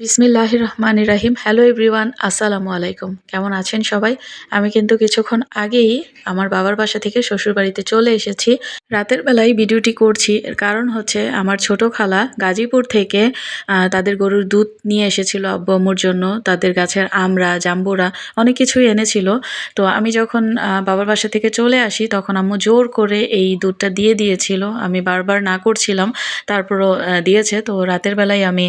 বিসমিল্লাহ রহমান রাহিম। Hello everyone আসসালামু আলাইকুম। কেমন আছেন সবাই? আমি কিন্তু কিছুক্ষণ আগেই আমার বাবার বাসা থেকে শ্বশুর বাড়িতে চলে এসেছি। রাতের বেলায় ভিডিওটি করছি। এর কারণ হচ্ছে আমার ছোট খালা গাজীপুর থেকে তাদের গরুর দুধ নিয়ে এসেছিল আব্বু আম্মুর জন্য। তাদের গাছের আমড়া জাম্বুরা অনেক কিছুই এনেছিল। তো আমি যখন বাবার বাসা থেকে চলে আসি, তখন আম্মু জোর করে এই দুধটা দিয়ে দিয়েছিল। আমি বারবার না করছিলাম। তারপরও দিয়েছে। তো রাতের বেলায় আমি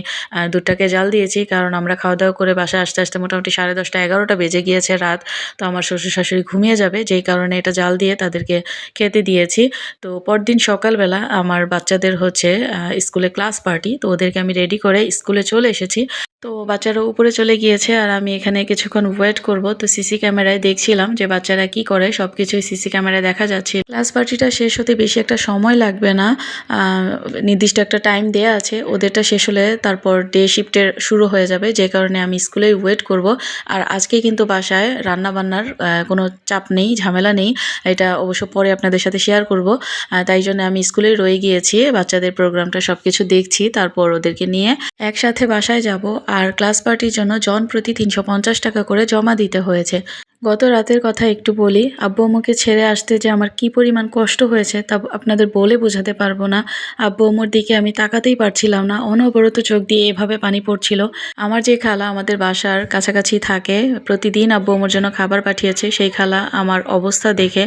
দুধটাকে জাল দিয়েছি কারণ আমরা খাওয়া দাওয়া করে বাসায় আসতে আসতে মোটামুটি সাড়ে দশটা, এগারোটা বেজে গিয়েছে রাত। তো আমার শ্বশুর শাশুড়ি ঘুমিয়ে যাবে, যেই কারণে এটা জাল দিয়ে তাদেরকে খেতে দিয়েছি। তো পরদিন সকালবেলা আমার বাচ্চাদের হচ্ছে স্কুলে ক্লাস পার্টি, তো ওদেরকে আমি রেডি করে স্কুলে চলে এসেছি। তো বাচ্চারা উপরে চলে গিয়েছে আর আমি এখানে কিছুক্ষণ ওয়েট করব। তো সিসি ক্যামেরায় দেখছিলাম যে বাচ্চারা কি করে সব কিছুই সিসি ক্যামেরায় দেখা যাচ্ছে। ক্লাস পার্টিটা শেষ হতে বেশি একটা সময় লাগবে না। নির্দিষ্ট একটা টাইম দেয়া আছে। ওদেরটা শেষ হলে তারপর ডে শিফটের শুরু হয়ে যাবে। যে কারণে আমি স্কুলেই ওয়েট করব। আর আজকে কিন্তু বাসায় রান্না বান্নার কোনো চাপ নেই, ঝামেলা নেই। এটা অবশ্য পরে আপনাদের সাথে শেয়ার করব। তাই জন্য আমি স্কুলেই রয়ে গিয়েছি। বাচ্চাদের প্রোগ্রামটা সব কিছু দেখছি। তারপর ওদেরকে নিয়ে একসাথে বাসায় যাব। আর ক্লাস পার্টির জন্য জন প্রতি তিনশো পঞ্চাশ টাকা করে জমা দিতে হয়েছে। গত রাতের কথা একটু বলি। আব্বু আম্মুকে ছেড়ে আসতে যে আমার কি পরিমাণ কষ্ট হয়েছে তা আপনাদের বলে বোঝাতে পারব না। আব্বু আম্মুর দিকে আমি তাকাতেই পারছিলাম না। অনবরত চোখ দিয়ে এভাবে পানি পড়ছিল। আমার যে খালা আমাদের বাসার কাছাকাছি থাকে, প্রতিদিন আব্বু আম্মুর জন্য খাবার পাঠিয়েছে, সেই খালা আমার অবস্থা দেখে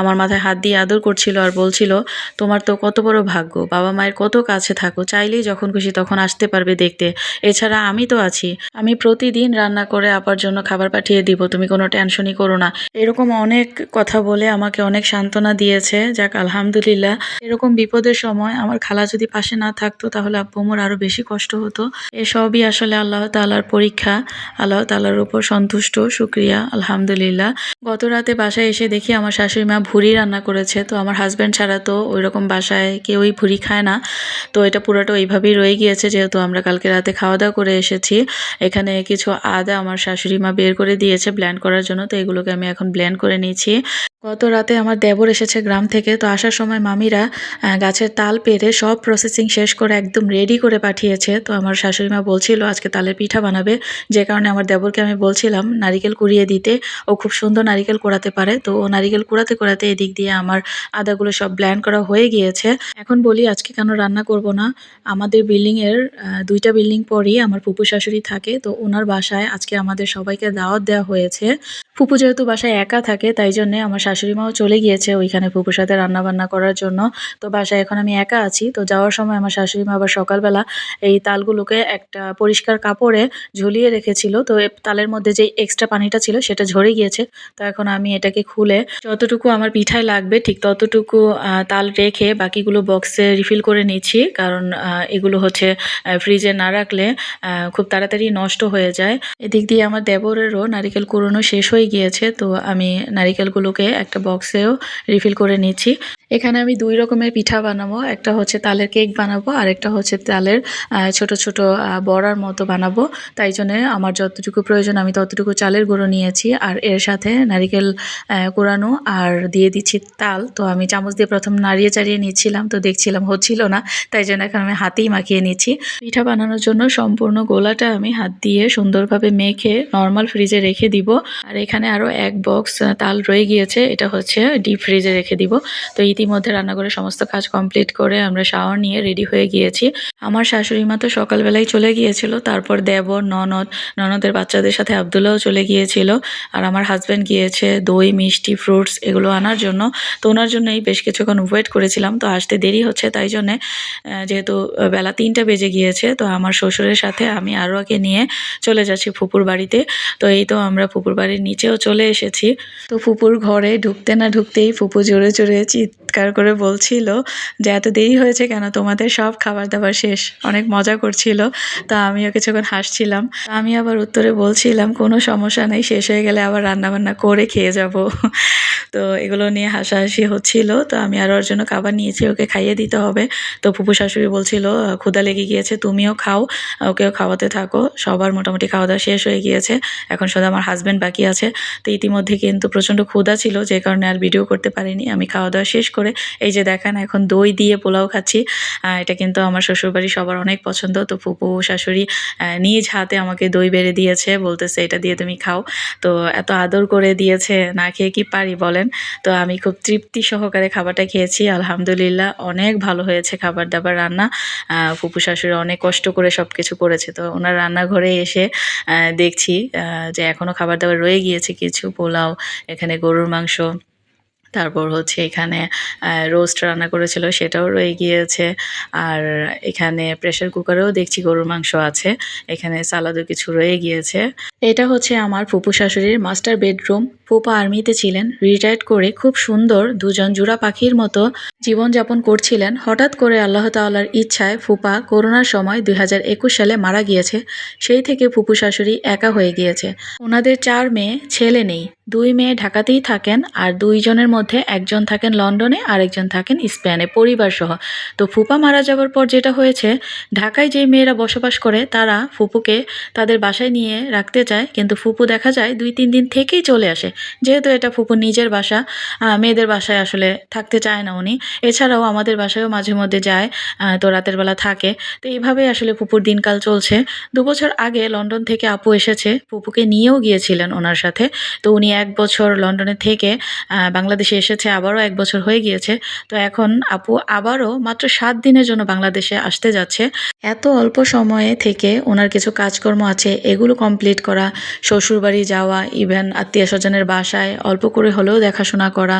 আমার মাথায় হাত দিয়ে আদর করছিল আর বলছিল, তোমার তো কত বড় ভাগ্য, বাবা মায়ের কত কাছে থাকো, চাইলেই যখন খুশি তখন আসতে পারবে দেখতে। এছাড়া আমি তো আছি। আমি প্রতিদিন রান্না করে আপার জন্য খাবার পাঠিয়ে দিব, তুমি কোনো টেনশনই করো না। এরকম অনেক কথা বলে আমাকে অনেক সান্ত্বনা দিয়েছে। যাক, আলহামদুলিল্লাহ। এরকম বিপদের সময় আমার খালা যদি পাশে না থাকতো, তাহলে আব্বু আমার আরও বেশি কষ্ট হতো। এসবই আসলে আল্লাহ তালার পরীক্ষা। আল্লাহ তালার উপর সন্তুষ্ট। শুক্রিয়া, আলহামদুলিল্লাহ। গত রাতে বাসায় এসে দেখি আমার শাশুড়ি মা ভুড়ি রান্না করেছে। তো আমার হাজব্যান্ড ছাড়া তো ওই রকম বাসায় কেউই ভুড়ি খায় না। তো এটা পুরোটা ওইভাবেই রয়ে গিয়েছে, যেহেতু আমরা কালকে রাতে খাওয়া দাওয়া করে এসেছি। এখানে কিছু আদা আমার শাশুড়ি মা বের করে দিয়েছে ব্ল্যান্ড করার জন্য। তো এগুলোকে আমি এখন ব্ল্যান্ড করে নিয়েছি। গত রাতে আমার দেবর এসেছে গ্রাম থেকে, তো আসার সময় মামিরা গাছের তাল পেরে সব প্রসেসিং শেষ করে একদম রেডি করে পাঠিয়েছে। তো আমার শাশুড়ি মা বলছিল, আজকে তালের পিঠা বানাবে। যে কারণে আমার দেবরকে আমি বলছিলাম, নারিকেল কুড়িয়ে দিতে। ও খুব সুন্দর নারিকেল কুড়াতে পারে। তো ও নারিকেল কুড়াতে কুড়াতে এদিক দিয়ে আমার আদাগুলো সব ব্ল্যান্ড করা হয়ে গিয়েছে। এখন বলি, আজকে কেন রান্না করব না? আমাদের বিল্ডিংয়ের দুইটা বিল্ডিং পরই আমার ফুপু শাশুড়ি থাকে, তো ওনার বাসায় আজকে আমাদের সবাইকে দাওয়াত দেওয়া হয়েছে। ফুপু যেহেতু বাসায় একা থাকে, তাই জন্যে আমার শাশুড়ি মাও চলে গিয়েছে ওইখানে ফুপুর সাথে রান্না বান্না করার জন্য। তো বাসায় এখন আমি একা আছি। তো যাওয়ার সময় আমার শাশুড়ি মা আবার সকালবেলা এই তালগুলোকে একটা পরিষ্কার কাপড়ে ঝুলিয়ে রেখেছিল। তো তালের মধ্যে যে এক্সট্রা পানিটা ছিল সেটা ঝরে গিয়েছে। তো এখন আমি এটাকে খুলে যতটুকু আমার পিঠায় লাগবে ঠিক ততটুকু তাল রেখে বাকিগুলো বক্সে রিফিল করে নিচ্ছি। কারণ এগুলো হচ্ছে ফ্রিজে না রাখলে খুব তাড়াতাড়ি নষ্ট হয়ে যায়। এদিক দিয়ে আমার দেবরেরও নারিকেল কুড়োনো শেষ হয়ে গিয়েছে। তো আমি নারিকেলগুলোকে একটা বক্সেও রিফিল করে নিচ্ছি। এখানে আমি দুই রকমের পিঠা বানাবো। একটা হচ্ছে তালের কেক বানাবো আর একটা হচ্ছে তালের ছোট ছোট বড়ার মতো বানাবো। তাই জন্য আমার যতটুকু প্রয়োজন আমি ততটুকু চালের গুঁড়ো নিয়েছি আর এর সাথে নারিকেল কোরানো আর দিয়ে দিচ্ছি তাল। তো আমি চামচ দিয়ে প্রথম নাড়িয়ে চাড়িয়ে নিচ্ছিলাম তো দেখছিলাম হচ্ছিল না, তাই জন্য এখন আমি হাতেই মাখিয়ে নিচ্ছি। পিঠা বানানোর জন্য সম্পূর্ণ গোলাটা আমি হাত দিয়ে সুন্দরভাবে মেখে নর্মাল ফ্রিজে রেখে দিব। আর এখানে আরও এক বক্স তাল রয়ে গিয়েছে, এটা হচ্ছে ডিপ ফ্রিজে রেখে দিব। তো ইতিমধ্যে রান্নাঘরে সমস্ত কাজ কমপ্লিট করে আমরা শাওয়ার নিয়ে রেডি হয়ে গিয়েছি। আমার শাশুড়ি মা তো সকালবেলায় চলে গিয়েছিল, তারপর দেবর, ননদ, ননদের বাচ্চাদের সাথে আবদুল্লাও চলে গিয়েছিল আর আমার হাজব্যান্ড গিয়েছে দই, মিষ্টি ফ্রুটস এগুলো আনার জন্য। তো ওনার জন্যই বেশ কিছুক্ষণ ওয়েট করেছিলাম, তো আসতে দেরি হচ্ছে, তাই জন্যে যেহেতু বেলা তিনটা বেজে গিয়েছে, তো আমার শ্বশুরের সাথে আমি আরোয়াকে নিয়ে চলে যাচ্ছি ফুপুর বাড়িতে। তো এই তো আমরা ফুপুর বাড়ির নিচেও চলে এসেছি। তো ফুপুর ঘরে ঢুকতে না ঢুকতেই ফুপু জোরে জোরে চিৎকার করে বলছিল যে এত দেরি হয়েছে কেন? তোমাদের সব খাবার দাবার শেষ। অনেক মজা করছিল। তা আমিও কিছুক্ষণ হাসছিলাম। আমি আবার উত্তরে বলছিলাম কোনো সমস্যা নেই শেষ হয়ে গেলে আবার রান্না বান্না করে খেয়ে যাব। তো এগুলো নিয়ে হাসাহাসি হচ্ছিল। তো আমি আরও ওর জন্য খাবার নিয়েছি ওকে খাইয়ে দিতে হবে। তো ফুপু শাশুড়ি বলছিল "আহ, ক্ষুধা লেগে গিয়েছে তুমিও খাও ওকেও খাওয়াতে থাকো। সবার মোটামুটি খাওয়া দাওয়া শেষ হয়ে গিয়েছে। এখন শুধু আমার হাজব্যান্ড বাকি আছে। তো ইতিমধ্যে কিন্তু প্রচণ্ড ক্ষুধা ছিল যে কারণে আর ভিডিও করতে পারিনি। আমি খাওয়া দাওয়া শেষ করে। এই যে দেখেন, এখন দই দিয়ে পোলাও খাচ্ছি। এটা কিন্তু আমার শ্বশুরবাড়ি সবার অনেক পছন্দ। তো ফুপু শাশুড়ি নিজ হাতে আমাকে দই বেড়ে দিয়েছে, বলতেছে, এটা দিয়ে তুমি খাও। তো এত আদর করে দিয়েছে, না খেয়ে কি পারি বলেন? তো আমি খুব তৃপ্তি সহকারে খাবারটা খেয়েছি। আলহামদুলিল্লাহ, অনেক ভালো হয়েছে খাবার দাবার রান্না ফুপু শাশুড়ি অনেক কষ্ট করে সব কিছু করেছে। তো ওনার রান্নাঘরে এসে দেখছি যে এখনও খাবার দাবার রয়ে গিয়েছে। কিছু পোলাও, এখানে গরুর মাংস তারপর হচ্ছে এখানে রোস্ট রান্না করেছিল, সেটাও রয়ে গিয়েছে। আর এখানে প্রেশার কুকারেও দেখছি গরুর মাংস আছে। এখানে সালাদও কিছু রয়ে গিয়েছে। এটা হচ্ছে আমার ফুপু শাশুড়ির মাস্টার বেডরুম ফুপা আর্মিতে ছিলেন রিটায়ার্ড করে খুব সুন্দর দুজন জোড়া পাখির মতো জীবনযাপন করছিলেন। হঠাৎ করে আল্লাহ তাআলার ইচ্ছায় ফুপা করোনার সময় দুই হাজার একুশ সালে মারা গিয়েছে। সেই থেকে ফুপু শাশুড়ি একা হয়ে গিয়েছে। ওনাদের চার মেয়ে, ছেলে নেই। দুই মেয়ে ঢাকাতেই থাকেন আর দুইজনের মধ্যে একজন থাকেন লন্ডনে আর একজন থাকেন স্পেনে পরিবার সহ তো ফুপা মারা যাওয়ার পর যেটা হয়েছে, ঢাকায় যেই মেয়েরা বসবাস করে, তারা ফুপুকে তাদের বাসায় নিয়ে রাখতে চায়। কিন্তু ফুপু দেখা যায় দুই তিন দিন থেকেই চলে আসে। যেহেতু এটা ফুপু নিজের বাসা মেয়েদের বাসায় আসলে থাকতে চায় না উনি। এছাড়াও আমাদের বাসায়ও মাঝে মধ্যে যায় তো রাতের বেলা থাকে। তো এইভাবেই আসলে ফুপুর দিনকাল চলছে। দু বছর আগে লন্ডন থেকে আপু এসেছে, ফুপুকে নিয়েও গিয়েছিলেন ওনার সাথে। তো উনি এক বছর লন্ডনে থেকে বাংলাদেশে এসেছে, আবারও এক বছর হয়ে গিয়েছে। তো এখন আপু আবারও মাত্র সাত দিনের জন্য বাংলাদেশে আসতে যাচ্ছে। এত অল্প সময়ে থেকে ওনার কিছু কাজকর্ম আছে, এগুলো কমপ্লিট করা, শ্বশুরবাড়ি যাওয়া ইভেন আত্মীয় স্বজনের বাসায় অল্প করে হলেও দেখাশোনা করা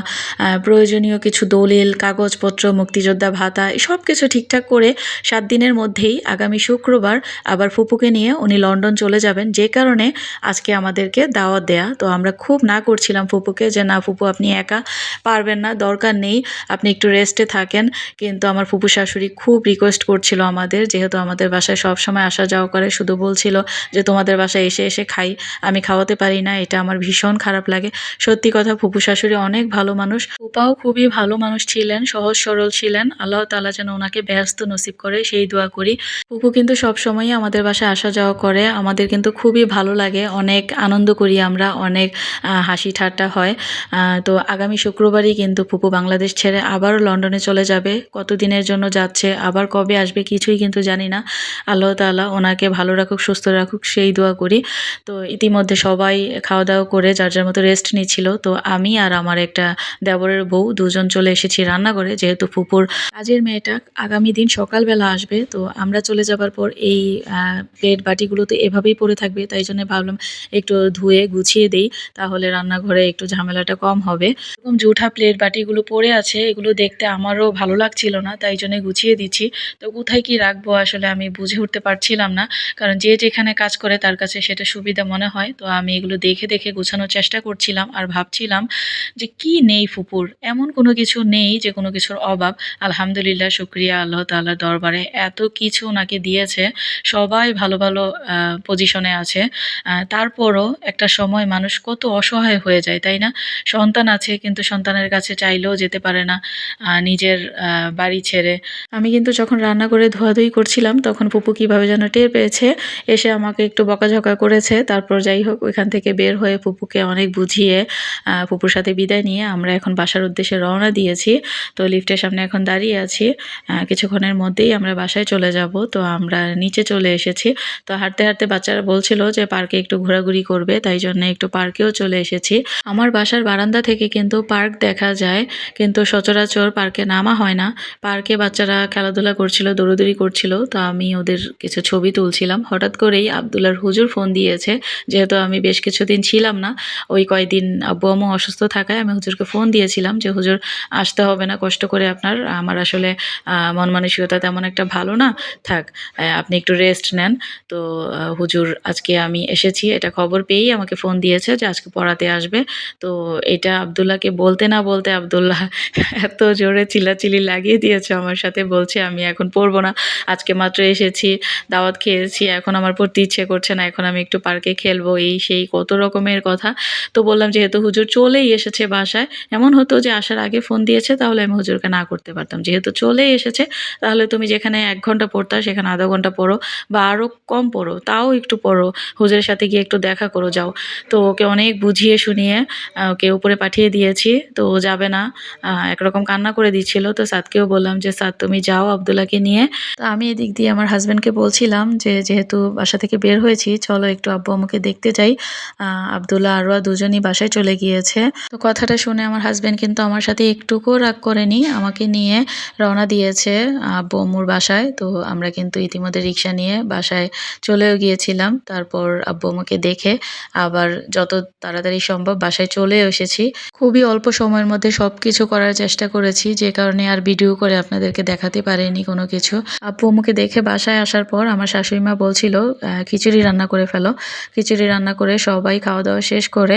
প্রয়োজনীয় কিছু দলিল, কাগজপত্র, মুক্তিযোদ্ধা ভাতা সব কিছু ঠিকঠাক করে সাত দিনের মধ্যেই আগামী শুক্রবার আবার ফুপুকে নিয়ে উনি লন্ডন চলে যাবেন। যে কারণে আজকে আমাদেরকে দাওয়াত দেয়া। তো আমরা খুব না করছিলাম ফুপুকে যে, না ফুপু, আপনি একা পারবেন না, দরকার নেই, আপনি একটু রেস্টে থাকেন। কিন্তু আমার ফুপু শাশুড়ি খুব রিকোয়েস্ট করছিল আমাদের, যেহেতু আমাদের বাসায় সব সময় আসা যাওয়া করে। শুধু বলছিল যে, তোমাদের বাসায় এসে এসে খাই, আমি খাওয়াতে পারি না, এটা আমার ভীষণ খারাপ লাগে। সত্যি কথা, ফুপু শাশুড়ি অনেক ভালো মানুষ। ফুপাও খুবই ভালো মানুষ ছিলেন, সহজ সরল ছিলেন। আল্লাহ তালা যেন ওনাকে ব্যস্ত নসিব করে সেই দোয়া করি। ফুপু কিন্তু সব সময়ই আমাদের বাসায় আসা যাওয়া করে। আমাদের কিন্তু খুবই ভালো লাগে। অনেক আনন্দ করি আমরা, অনেক হাসি ঠাট্টা হয়। তো আগামী শুক্রবারই কিন্তু ফুপু বাংলাদেশ ছেড়ে আবারও লন্ডনে চলে যাবে। কতদিনের জন্য যাচ্ছে, আবার কবে আসবে কিছুই কিন্তু জানি না। আল্লাহ তাআলা ওনাকে ভালো রাখুক, সুস্থ রাখুক, সেই দোয়া করি। তো ইতিমধ্যে সবাই খাওয়া দাওয়া করে, যার যার মতো রেস্ট নিচ্ছিল। তো আমি আর আমার একটা দেবরের বউ দুজন চলে এসেছি রান্নাঘরে, যেহেতু ফুপুর কাজের মেয়েটা আগামী দিন সকালবেলা আসবে, তো আমরা চলে যাবার পর এই প্লেট বাটিগুলো তো এভাবেই পড়ে থাকবে। তাই জন্য ভাবলাম একটু ধুয়ে গুছিয়ে দেই, তাহলে রান্নাঘরে একটু ঝামেলাটা কম হবে। এরকম জুঠা প্লেট বাটিগুলো পড়ে আছে, এগুলো দেখতে আমারও ভালো লাগছিল না, তাই জন্য গুছিয়ে দিচ্ছি। তো কোথায় কি রাখব আসলে আমি বুঝে উঠতে পারছিলাম না, কারণ যে যেখানে কাজ করে তার কাছে সেটা সুবিধা মনে হয়। তো আমি এগুলো দেখে দেখে গুছানোর চেষ্টা করছিলাম আর ভাবছিলাম যে কি নেই ফুপুর? এমন কোনো কিছু নেই যে কোনো কিছুর অভাব। আলহামদুলিল্লাহ, শুক্রিয়া আল্লাহ তাআলার দরবারে। এত কিছু ওনাকে দিয়েছে। সবাই ভালো ভালো পজিশনে আছে। তারপরও একটা সময় মানুষ কত অসহায় হয়ে যায়, তাই না? সন্তান আছে কিন্তু সন্তানের কাছে চাইলেও যেতে পারে না নিজের বাড়ি ছেড়ে। আমি কিন্তু যখন রান্না করে ধোয়াধুয়ি করছিলাম, তখন ফুপু কীভাবে যেন টের পেয়েছে। এসে আমাকে একটু বকাঝকা করেছে। তারপর যাই হোক, ওইখান থেকে বের হয়ে ফুপুকে অনেক বুঝিয়ে ফুপুর সাথে বিদায় নিয়ে আমরা এখন বাসার উদ্দেশ্যে রওনা দিয়েছি। তো লিফটের সামনে এখন দাঁড়িয়ে আছি। কিছুক্ষণের মধ্যেই আমরা বাসায় চলে যাব। তো আমরা নিচে চলে এসেছি। তো হাঁটতে হাঁটতে বাচ্চারা বলছিল যে পার্কে একটু ঘোরাঘুরি করবে, তাই জন্য একটু পার্কেও চলে এসেছি। আমার বাসার বারান্দা থেকে কিন্তু পার্ক দেখা যায়, কিন্তু সচরাচর পার্কে নামা হয় না। পার্কে বাচ্চারা খেলাধুলা করছিল, দৌড়দৌড়ি করছিল। তো আমি ওদের কিছু ছবি তুলছিলাম। হঠাৎ করেই আবদুল্লার হুজুর ফোন দিয়েছে, যেহেতু আমি বেশ কিছুদিন ছিলাম না, ওই কয়দিন আব্বু আম্মু অসুস্থ থাকায় আমি হুজুরকে ফোন দিয়েছিলাম যে, হুজুর, আসতে হবে না, কষ্ট করে আপনার, আমার আসলে মন মানসিকতা তেমন একটা ভালো না। থাক আপনি একটু রেস্ট নেন। তো হুজুর, আজকে আমি এসেছি, এটা খবর পেয়েই আমাকে ফোন দিয়েছে যে, আজকে পড়াতে আসবে। তো, এটা আবদুল্লাহকে বলতে না বলতে আবদুল্লাহ এত জোরে চিল্লাচিল্লি লাগিয়ে দিয়েছে আমার সাথে, বলছে, আমি এখন পড়ব না। আজকে মাত্র এসেছি, দাওয়াত খেয়েছি, এখন আমার পড়তে ইচ্ছে করছে না, এখন আমি একটু পার্কে খেলব। এই সেই কত রকমের কথা। তো তো বললাম যেহেতু হুজুর চলেই এসেছে বাসায়, এমন হতো যে আসার আগে ফোন দিয়েছে, তাহলে আমি হুজুরকে না করতে পারতাম। যেহেতু চলেই এসেছে, তাহলে তুমি যেখানে এক ঘণ্টা পড়তা, সেখানে আধা ঘণ্টা পড়ো, বা আরও কম পড়ো, তাও একটু পড়ো, হুজুরের সাথে গিয়ে একটু দেখা করো, যাও। তো ওকে অনেক বুঝিয়ে শুনিয়ে ওকে উপরে পাঠিয়ে দিয়েছি, তো ও যাবে না। একরকম কান্না করে দিচ্ছিল, তো সাদকেও বললাম যে, সাদ, তুমি যাও আবদুল্লাহকে নিয়ে। তো আমি এদিক দিয়ে আমার হাজব্যান্ডকে বলছিলাম যে, যেহেতু বাসা থেকে বের হয়েছি, চলো একটু আব্বু আমাকে দেখতে যাই। আবদুল্লাহ, আরোয়া দুজনই বাসায় চলে গিয়েছে। তো কথাটা শুনে আমার হাজব্যান্ড কিন্তু আমার সাথে একটুকুও রাগ করেনি, আমাকে নিয়ে রওনা দিয়েছে আব্বু বাসায়। তো আমরা কিন্তু ইতিমধ্যে রিক্সা নিয়ে বাসায় চলেও গিয়েছিলাম। তারপর আব্বু আম্মুকে দেখে আবার যত তাড়াতাড়ি সম্ভব বাসায় চলে এসেছি। খুবই অল্প সময়ের মধ্যে সব কিছু করার চেষ্টা করেছি, যে কারণে আর ভিডিও করে আপনাদেরকে দেখাতে পারিনি কোনো কিছু। আব্বু আম্মুকে দেখে বাসায় আসার পর আমার শাশুড়ি মা বলছিল খিচুড়ি রান্না করে ফেলো। খিচুড়ি রান্না করে সবাই খাওয়া দাওয়া শেষ করে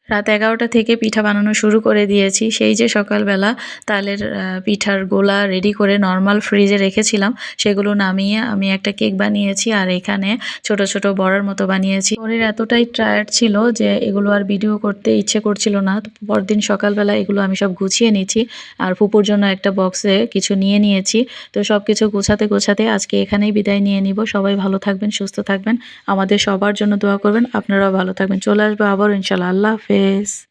রাত এগারোটা থেকে পিঠা বানানো শুরু করে দিয়েছি। সেই যে সকালবেলা তালের পিঠার গোলা রেডি করে নর্মাল ফ্রিজে রেখেছিলাম, সেগুলো নামিয়ে আমি একটা কেক বানিয়েছি আর এখানে ছোট ছোট বড়ার মতো বানিয়েছি। শরীর এতটাই টায়ার্ড ছিল যে এগুলো আর ভিডিও করতে ইচ্ছে করছিল না। পরদিন সকালবেলা এগুলো আমি সব গুছিয়ে নিয়েছি আর ফুপুর জন্য একটা বক্সে কিছু নিয়ে নিয়েছি। তো সব কিছু গোছাতে গোছাতে আজকে এখানেই বিদায় নিয়ে নিব। সবাই ভালো থাকবেন, সুস্থ থাকবেন। আমাদের সবার জন্য দোয়া করবেন। আপনারাও ভালো থাকবেন। চলে আসব আবার ইনশাল্লাহ আল্লাহ হাফেজ